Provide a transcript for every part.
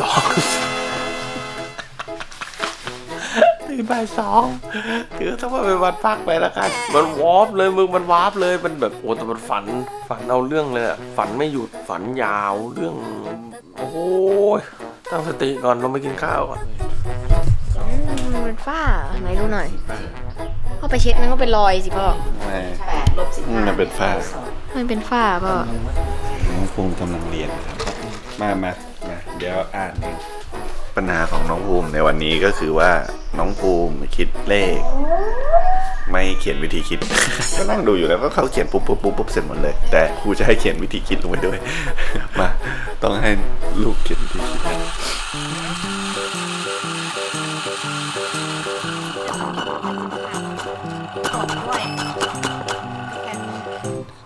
สองตื่นบ่ายสองถือถ้าว่าเป็นวันพักไปแล้วกัน มันวอร์ปเลยมึงมันวาร์ปเลยมันแบบโอ้แต่มันฝันฝันเอาเรื่องเลยอะฝันไม่หยุดฝันยาวเรื่อง โอ้ยตั้งสติก่อนลงไปกินข้าวก่อนอืมมันเป็นฝ้าไหนดูหน่อยพ่อไปเช็ดมันก็เป็นรอยสิพ่อไม่แปดลบสิบห้ามันเป็นฝ้ามันเป็นฝ้าพ่อน้องภูมิกำลังเรียนครับมามามา เดี๋ยวอ่านเองปัญหาของน้องภูมิในวันนี้ก็คือว่าน้องภูมิคิดเลข ไม่เขียนวิธีคิด ก็นั่งดูอยู่แล้วก็เขาเขียนปุ๊บปุ๊บปุ๊บปุ๊บเสร็จหมดเลย แต่ครูจะให้เขียนวิธีคิดลงไปด้วย มา ต้องให้ลูกเขียนวิธีคิด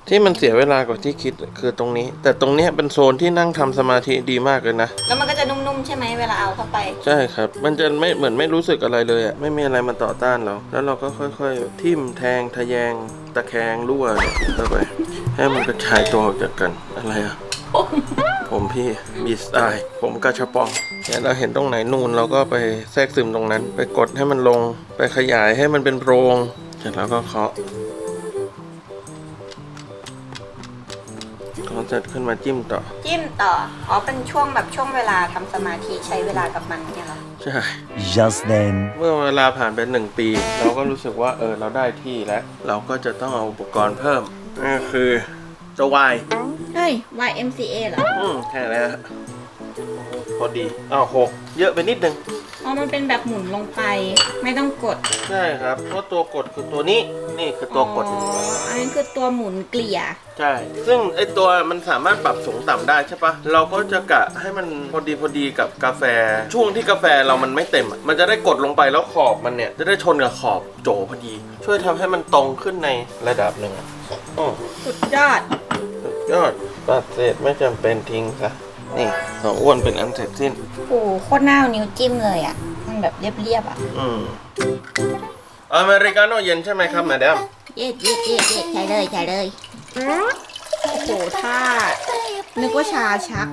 ที่มันเสียเวลากว่าที่คิดคือตรงนี้ แต่ตรงเนี้ยเป็นโซนที่นั่งทำสมาธิดีมากเลยนะ แล้วมันก็จะนุ่มๆ ใช่ไหมเวลาเอาเข้าไป ใช่ครับ มันจะไม่เหมือนไม่รู้สึกอะไรเลยอะไม่มีอะไรมาต่อต้านเรา แล้วเราก็ค่อยๆ ทิ่มแทงทะแยง ตะแคงรั่วเข้าไป ให้มันกระจายตัวออกจากกัน อะไรอะผมพี่บีสไตล์ผมกระชับปองเนี่ยเราเห็นตรงไหนนูนเราก็ไปแทรกซึมตรงนั้น ไปกดให้มันลง ไปขยายให้มันเป็นโพรง เสร็จแล้วก็เคาะ เคาะเสร็จขึ้นมาจิ้มต่อ จิ้มต่อ อ๋อ เป็นช่วงแบบช่วงเวลาทำสมาธิใช้เวลากับมันเนี่ยเหรอ ใช่ Just then. เมื่อเวลาผ่านไปหนึ่งปี เราก็รู้สึกว่าเออเราได้ที่แล้ว เราก็จะต้องเอาอุปกรณ์เพิ่มนั่นก็คือเจะวายเฮ้ย YMCA เหรอ อืม แค่นี้นฮะพอดีอ้าวหกเยอะไปนิดนึง อ๋อ มันเป็นแบบหมุนลงไป ไม่ต้องกด ใช่ครับเพราะตัวกดคือตัวนี้นี่คือตัวกด อ๋อ อันนั้นคือตัวหมุนเกลี่ย ใช่ ซึ่งไอตัวมันสามารถปรับสูงต่ำได้ใช่ปะเราก็จะกะให้มันพอดีพอดีกับกาแฟ ช่วงที่กาแฟเรามันไม่เต็มอะมันจะได้กดลงไปแล้วขอบมันเนี่ย จะได้ชนกับขอบโจพอดี ช่วยทำให้มันตรงขึ้นในระดับหนึ่งอะอ๋อสุดยอด สุดยอดตัดเศษไม่จำเป็นทิ้งซะ นี่ของอ้วนเป็นอันเสร็จสิ้น โอ้โหโคตรน่าเอานิ้วจิ้มเลยอะ มันแบบเรียบๆอะ อืมอเมริกาโน่เย็นใช่ไหมครับแมดามเย็ดเย็ดเย็ดเย็ดใช้เลยใช้เลย โอ้โหท่านึกว่าชาชัก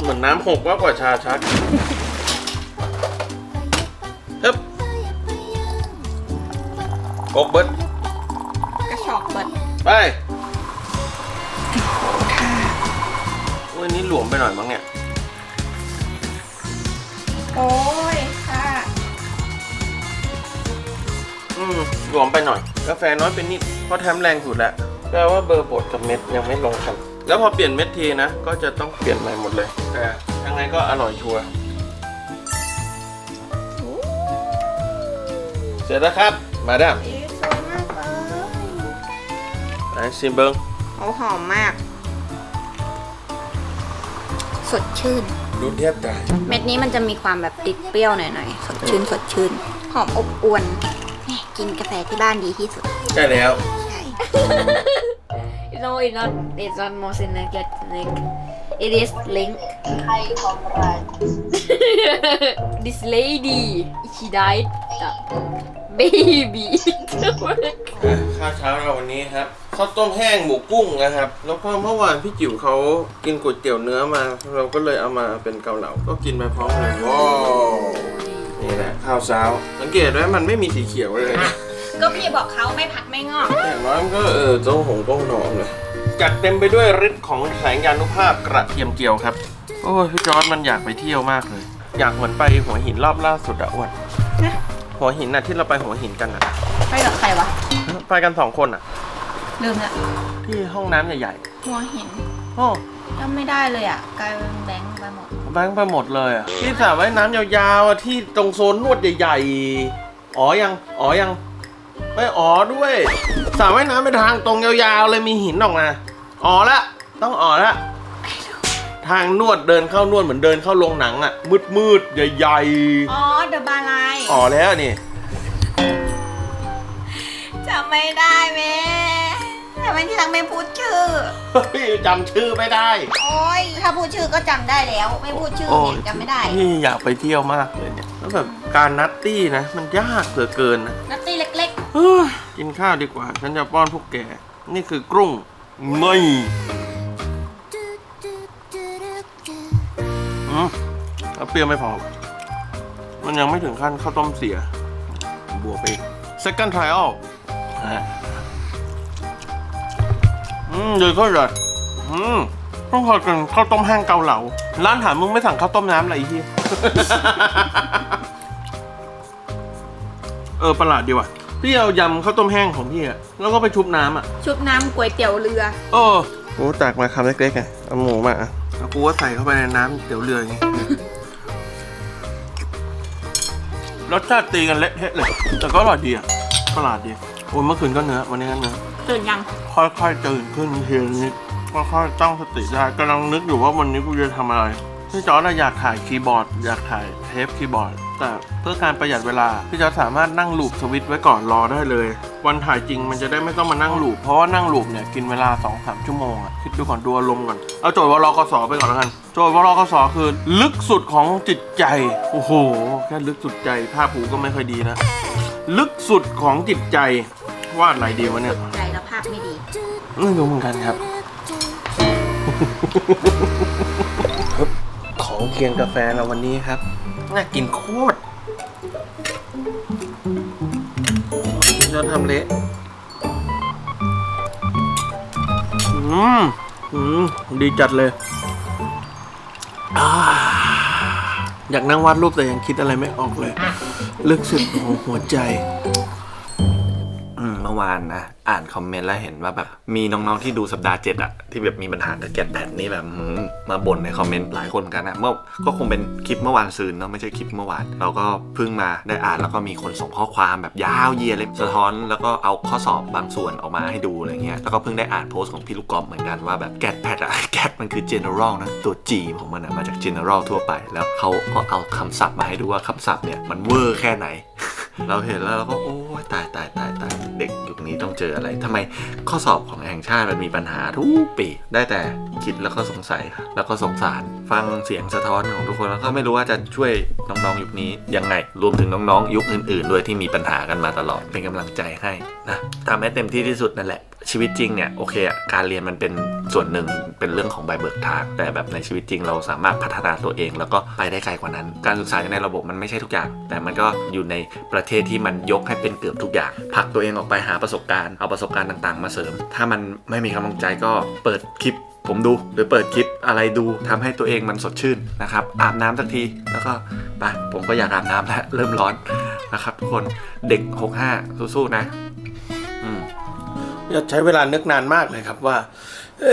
เหมือนน้ำหกมากกว่าชาชักฮึบกบเบิดกระชอกเบิดไป วันนี้หลวมไปหน่อยมั้งเนี่ย โอ้ยท่าอืมหลวมไปหน่อย กาแฟน้อยเป็นนิดเพราะแทมแรงสุดแล้วแปลว่าเบอร์บดกับเม็ดยังไม่ลงกัน แล้วพอเปลี่ยนเม็ดทีนะ ก็จะต้องเปลี่ยนใหม่หมดเลย แต่ยังไงก็อร่อยชัวร์เสร็จแล้วครับ มาดามสวยมากเลยไปซิมเบิงเขาหอมมาก สดชื่น ดูเทียบใจเม็ดนี้มันจะมีความแบบติดเปรี้ยวหน่อยๆ สดชื่นสดชื่น หอมอบอวนแหม่กินกาแฟที่บ้านดีที่สุด ใช่แล้ว ใช่ No it's not it's not Mosinaget It is Link ใครของไร This lady she died the baby ข้าวเช้าเราวันนี้ครับข้าวต้มแห้งหมูกุ้งนะครับ แล้วก็เมื่อวานพี่จิ๋วเขากินก๋วยเตี๋ยวเนื้อมา เราก็เลยเอามาเป็นเกาเหลา ก็กินไปพร้อมกันว้าวนี่แหละข้าวเช้า สังเกตไหมมันไม่มีสีเขียวเลยนะก็พี่บอกเขาไม่พักไม่งอกอย่างน้อยมันก็เออเจ้าหงต้องหนองเลยจัดเต็มไปด้วยฤทธิ์ของแสงยานุภาพกระเทียมเจียวครับ โอ้ยพี่จอร์ดมันอยากไปเที่ยวมากเลย อยากเหมือนไปหัวหินรอบล่าสุดอะอ้วนนะ หัวหินน่ะที่เราไปหัวหินกันอะไปกับใครวะไปกันสองคนอะลืมละที่ห้องน้ำใหญ่หัวหินๆโอ้จำไม่ได้เลยอะ กลายเป็นแบงค์ไปหมด แบงค์ไปหมดเลยอะที่สระว่ายน้ำยาวๆอะที่ตรงโซนนวดใหญ่ๆ อ๋อยัง อ๋อยัง ไม่อ๋อด้วยสระว่ายน้ำเป็นทางตรงยาวๆเลยมีหินออกมา อ๋อละ ต้องอ๋อละ ทางนวดเดินเข้านวดเหมือนเดินเข้าโรงหนังอะมืดๆใหญ่อ๋อเดอะบาลายๆอ๋อแล้วนี่ จำไม่ได้แม่แต่ไม่ที่รักไม่พูดชื่อ เฮ้ยจำชื่อไม่ได้โอ้ยถ้าพูดชื่อก็จำได้แล้ว ไม่พูดชื่อโอ้เนี่ยจำไม่ได้พี่อยากไปเที่ยวมากเลยเนี่ยแล้วแบบการนัตตี้นะ มันยากเหลือเกินนะนัตตี้เล็กเฮ้ยกินข้าวดีกว่า ฉันจะป้อนพวกแก นี่คือกรุ้งไม่ อืมแล้วเปรี้ยวไม่พอ มันยังไม่ถึงขั้นข้าวต้มเสีย บวกไปอีก second trial อะอืมดีก็เลยอืมต้องขอกินข้าวต้มแห้งเกาเหลา ร้านถามมึงไม่สั่งข้าวต้มน้ำอะไรอีกทีเออประหลาดดีว่ะพี่เอายำข้าวต้มแห้งของพี่อะแล้วก็ไปชุบน้ำอะชุบน้ำก๋วยเตี๋ยวเรือโอ้ กูตักมาคำเล็กๆไงเอาหมูมาอะแล้วกูก็ใส่เข้าไปในน้ำเดี๋ยวเรืออย่างงี้รสชาติตีกันเละเทะเลย แต่ก็อร่อยดีอะประหลาดดีโอ้ยเมื่อคืนก็เนื้อวันนี้ก็เนื้อตื่นยัง ค่อยๆตื่นขึ้นทีละนิดค่อยๆตั้งสติได้กำลังนึกอยู่ว่าวันนี้กูจะทำอะไรพี่จอร์ดอะอยากถ่ายคีย์บอร์ด อยากถ่ายเทปคีย์บอร์ด แต่เพื่อการประหยัดเวลาพี่จอร์ดสามารถนั่งลูปสวิตช์ไว้ก่อนรอได้เลย วันถ่ายจริงมันจะได้ไม่ต้องมานั่งลูปเพราะว่านั่งลูปเนี่ยกินเวลา2-3ชั่วโมงอะคิดดูก่อนดูอารมณ์ก่อนเอาโจทย์วรกสไปก่อนแล้วกันโจทย์วรกสคือลึกสุดของจิตใจโอ้โหแค่ลึกสุดใจภาพผูก็ไม่ค่อยดีนะลึกสุดของจิตใจวาดอะไรดีวะเนี่ยใจแล้วภาพไม่ดีไม่รู้เหมือนกันครับครับของเคียงกาแฟเราวันนี้ครับ น่ากินโคตร จนทำเละอืมอืมดีจัดเลยอ่าอยากนั่งวาดรูปแต่ยังคิดอะไรไม่ออกเลย ลึกสุดของหัวใจ อืมเมื่อวานนะ อ่านคอมเมนต์แล้วเห็นว่าแบบมีน้องๆที่ดูสัปดาห์เจ็ดอะที่แบบมีปัญหากับแกนแพดนี่แบบมาบ่นในคอมเมนต์หลายคนเหมือนกันนะเมื่อก็คงเป็นคลิปเมื่อวานซืนเนาะไม่ใช่คลิปเมื่อวาน เราก็เพิ่งมาได้อ่านแล้วก็มีคนส่งข้อความแบบยาวเยียเลยสะท้อนแล้วก็เอาข้อสอบบางส่วนออกมาให้ดูอะไรเงี้ยแล้วก็เพิ่งได้อ่านโพสต์ของพี่ลูกกอล์ฟเหมือนกันว่าแบบแกนแพดอะแกนมันคือ general นะตัว G ของมันอะมาจาก general ทั่วไป แล้วเขาก็เอาคำศัพท์มาให้ดูว่าคำศัพท์เนี่ยมันเวอร์แค่ไหน เราเห็นแล้วเราก็โอ้ยตายตายตายตายเด็กยุคนี้ต้องเจออะไรทำไมข้อสอบของแห่งชาติมันมีปัญหาทุกปี ได้แต่คิดแล้วก็สงสัยแล้วก็สงสาร ฟังเสียงสะท้อนของทุกคนแล้วก็ไม่รู้ว่าจะช่วยน้องๆยุคนี้ยังไง รวมถึงน้องๆ ยุคอื่นๆ ด้วยที่มีปัญหากันมาตลอดเป็นกำลังใจให้นะทำให้เต็มที่ที่สุดนั่นแหละ ชีวิตจริงเนี่ยโอเคอะการเรียนมันเป็นส่วนหนึ่งเป็นเรื่องของใบเบิกทาง แต่แบบในชีวิตจริงเราสามารถพัฒนาตัวเอง แล้วก็ไปได้ไกลกว่านั้น การศึกษาในระบบมันไม่ใช่ทุกอย่าง แต่มันก็อยู่ในประเทศที่มันยกให้เป็นเกือบทุกอย่างผลักตัวเองออกไปหาประสบการณ์เอาประสบการณ์ต่างๆ มาเสริม ถ้ามันไม่มีกำลังใจก็เปิดคลิปผมดูหรือเปิดคลิปอะไรดูทำให้ตัวเองมันสดชื่นนะครับ อาบน้ำสักทีแล้วก็ไปผมก็อยากอาบน้ำแล้วเริ่มร้อนนะครับทุกคนเด็ก 65 สู้ๆนะ จะใช้เวลานึกนานมากเลยครับว่า เอ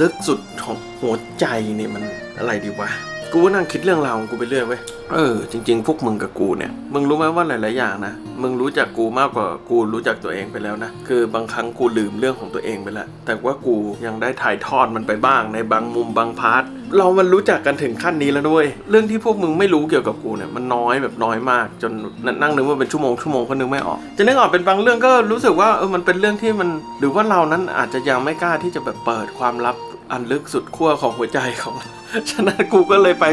ลึกสุดของหัวใจนี่มันอะไรดีวะ กูก็นั่งคิดเรื่องราวของกูไปเรื่อยเว้ย เออจริง ๆ พวกมึงกับกูเนี่ย มึงรู้ไหมว่าหลาย ๆ อย่างนะ มึงรู้จักกูมากกว่ากูรู้จักตัวเองไปแล้วนะ คือบางครั้งกูลืมเรื่องของตัวเองไปแล้วแต่ว่ากูยังได้ถ่ายทอดมันไปบ้างในบางมุมบางพาร์ท เรามันรู้จักกันถึงขั้นนี้แล้วด้วย เรื่องที่พวกมึงไม่รู้เกี่ยวกับกูเนี่ยมันน้อยแบบน้อยมาก จนนั่งนึกว่าเป็นชั่วโมงชั่วโมงก็นึกไม่ออก จะนึกออกเป็นบางเรื่องก็รู้สึกว่าเออมันเป็นเรื่องที่มัน หรือว่าเรานั้นอาจจะยังไม่กล้าที่จะแบบเปิดความลับ อันลึกสุดขั้วของหัวใจของ ฉะนั้นกูก็เลยไป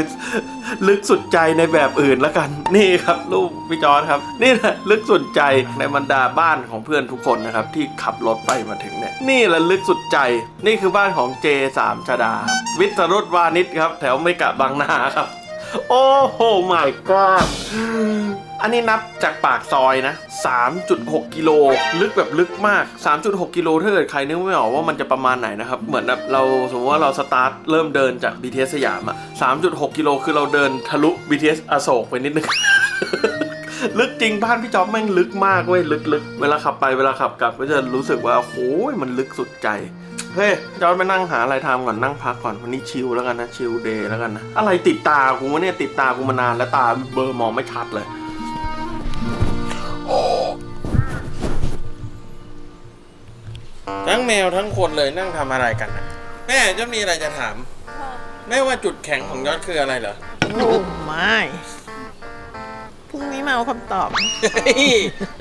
ลึกสุดใจในแบบอื่นล้วกัน นี่ครับลูกพี่จอร์ดครับ นี่แหละลึกสุดใจในบรรดาบ้านของเพื่อนทุกคนนะครับ ที่ขับรถไปมาถึงเนี่ยนี่แหละลึกสุดใจนี่คือบ้านของ J3 ชดาครับวิทรุตวานิชครับ แถวเมกะบางนาครับ โอ้โห my god อันนี้นับจากปากซอยนะ 3.6 กิโล ลึกแบบลึกมาก 3.6 กิโลถ้าเกิดใครนึกไม่ออกว่ามันจะประมาณไหนนะครับ เหมือนแบบเราสมมติว่าเราสตาร์ทเริ่มเดินจาก BTS สยามอะ3.6 กิโลคือเราเดินทะลุ BTS อโศกไปนิดนึง ลึกจริงบ้านพี่จ๊อบแม่งลึกมากเว้ยลึกๆ เวลาขับไปเวลาขับกลับก็จะรู้สึกว่าโอ้โหมันลึกสุดใจเฮ้ยจอร์ดไปนั่งหาอะไรทำก่อนนั่งพักก่อนวันนี้ชิลแล้วกันนะชิลเดย์แล้วกันนะอะไรติดตากูวะเนี่ยติดตากูมานานแล้วตาเบลอร์มองไม่ชัดเลย แมวทั้งคนเลยนั่งทำอะไรกันนะแม่จะมีอะไรจะถาม แม่ว่าจุดแข็งของยอดคืออะไรเหรอโอ้ไม่พรุ่งนี้มาเอาคำตอบ เฮ้ย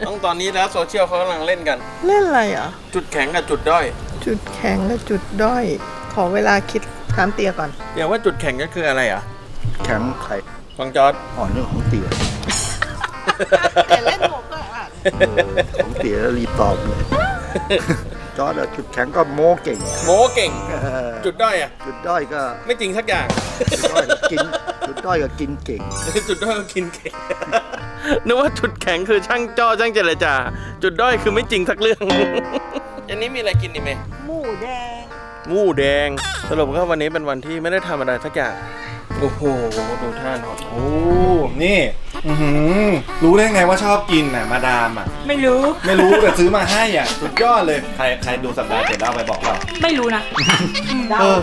ต้องตอนนี้แล้วโซเชียลเขากำลังเล่นกัน เล่นอะไรอะ จุดแข็งกับจุดด้อยจุดแข็งและจุดด้อย ขอเวลาคิดถามเตียก่อน เดี๋ยวว่าจุดแข็งก็คืออะไรอะแข็งไข่ฟังจอร์ดอ่อนเรื่องของเตี๋ยแต่เล่นหมกก็อะเออของเตี๋ยแล้วรีบตอบเลย จอร์ดอะจุดแข็งก็โม้เก่งโมเก่ง เออจุดด้อยอะ จุดด้อยก็ไม่จริงสักอย่าง จุดด้อยก็กินจุดด้อยก็กินเก่ง จุดด้อยก็กินเก่ง นึกว่าจุดแข็งคือช่างจ้อช่างเจรจา จุดด้อยคือไม่จริงสักเรื่อง อันนี้มีอะไรกินอีกไหมหมูแดง หมูแดง สรุปก็วันนี้เป็นวันที่ไม่ได้ทำอะไรสักอย่าง โอ้โห ดูท่าหนอยโอ้นี่ อือหือรู้ได้ไงว่าชอบกินน่ะมาดามอะ ไม่รู้ ไม่รู้แต่ซื้อมาให้อะ สุดยอดเลย ใครใครดูสัปดาห์เจ็ดเอาไปบอกเรา ไม่รู้นะเออ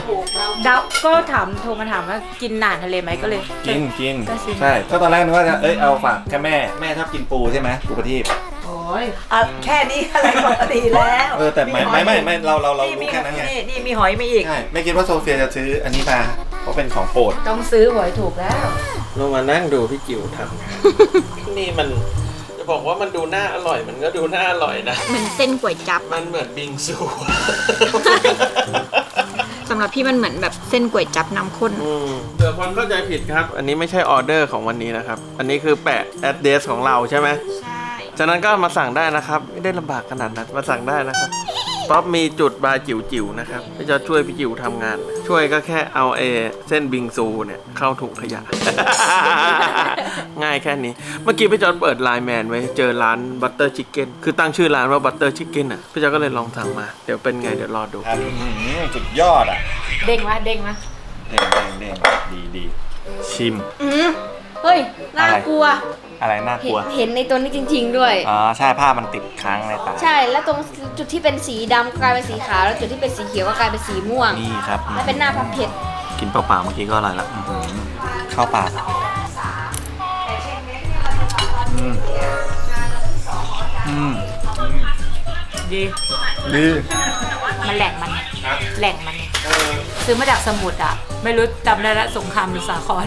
เดาก็ถามโทรมาถามว่ากินหนานทะเลไหมก็เลย กินกินก็ซื้อ ใช่ก็ตอนแรกนึกว่าจะเอ้ยเอาฝากแค่แม่แม่ชอบกินปูใช่ไหมปูประทีปโอ้ยอะแค่นี้อะไรปกติแล้วเออแต่ไม่ไม่ไม่ไม่เราเราเรานี่รู้มีแค่นั้นไงนี่นี่มีหอยมีอีก ใช่ไม่คิดว่าโซเฟียจะซื้ออันนี้มาเพราะเป็นของโปรดต้องซื้อหวยถูกแล้ว เรามานั่งดูพี่จิ๋วทำ นี่มันจะบอกว่ามันดูน่าอร่อย มันก็ดูน่าอร่อยนะ เหมือนเส้นก๋วยจับมันเหมือนบิงซู สำหรับพี่มันเหมือนแบบเส้นก๋วยจับน้ำข้น อืมเผื่อคนเข้าใจผิดครับ อันนี้ไม่ใช่ออเดอร์ของวันนี้นะครับ อันนี้คือแปะ address ของเราใช่ไหม ใช่ ฉะนั้นก็มาสั่งได้นะครับ ไม่ได้ลำบากขนาดนั้นมาสั่งได้นะครับ ป๊อปมีจุดบาร์จิ๋วๆนะครับที่จะช่วยพี่จิ๋วทำงาน ช่วยก็แค่เอาเอเส้นบิงซูเนี่ยเข้าถุงขยะ ง่ายแค่นี้ เมื่อกี้พี่จอนเปิดไลน์แมนไว้เจอร้านบัตเตอร์ชิคเก้นคือตั้งชื่อร้านว่าบัตเตอร์ชิคเก้นอะพี่จอนก็เลยลองสั่งมา เดี๋ยวเป็นไงเดี๋ยวรอดูครับอื้อหือสุดยอดอะ เด้งวะเด้งวะเด้งเด้งเด้งดีดีชิมอืมเฮ้ยน่ากลัว อะไรน่ากเห็ลันวเห็นในตัวนี้จริง ๆ ด้วย อ๋อใช่ผ้ามันติดค้างในตาใช่แล้วตรงจุดที่เป็นสีดำก็กลายเป็นสีขาวแล้วจุดที่เป็นสีเขียวก็กลายเป็นสีม่วงนี่ครับแล้วเป็นหน้าพับเผ็ดกินเปล่าๆเมื่อกี้ก็อร่อยละอื้อหือเข้าปากอืมอืมดีดีมันแหล่งมันแหล่งมันซื้อมาจากสมุดอะ ไม่รู้จำได้ละสงครามหรือสาคร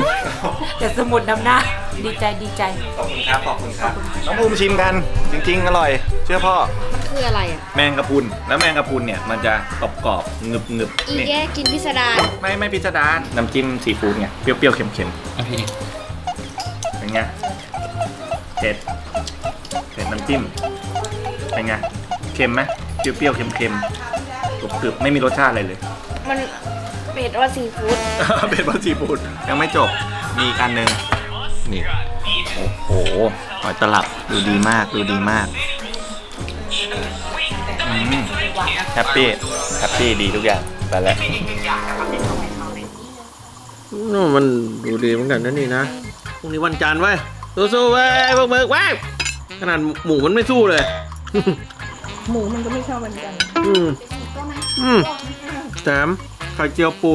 แต่สมุดนำหน้า ดีใจดีใจ ขอบคุณครับ ขอบคุณครับ น้องภูมิชิมกัน จริง ๆ อร่อย เชื่อพ่อมันคืออะไรอะ แมงกะพรุน แล้วแมงกะพรุนเนี่ยมันจะกรอบๆงึบงึบๆอีนี่แกกินพิสดารไม่ไม่พิสดารน้ำจิ้มซีฟู้ดไงเปรี้ยวๆเค็มๆเป็นไงเผ็ดเผ็ดน้ำจิ้มเป็นไงเค็มไหมเปรี้ยวๆเค็มๆกรึบๆไม่มีรสชาติอะไรเลย มันเผ็ดว่าซีฟู้ดเป็นวัตซีฟูดยังไม่จบ มีอีกอันหนึ่ง นี่ โอ้โหหอยตลับดูดีมากดูดีมากอืมแฮปปี้แฮปปี้ดีทุกอย่างไปแล้วนู่นมันดูดีเหมือนกันนะนี่นะพรุ่งนี้วันจันทร์เว้ยสู้ๆเว้ยพวกมึงว้ายขนาดหมูมันไม่สู้เลย หมูมันก็ไม่ชอบเหมือนกันอืมอืมแถมไข่เจียวปู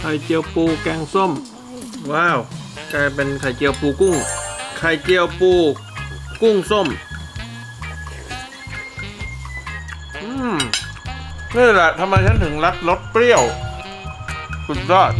ไข่เจียวปูแกงส้ม ว้าว กลายเป็นไข่เจียวปูกุ้ง ไข่เจียวปูกุ้งส้ม อืมนี่แหละทำไมฉันถึงรักรสเปรี้ยว สุดยอด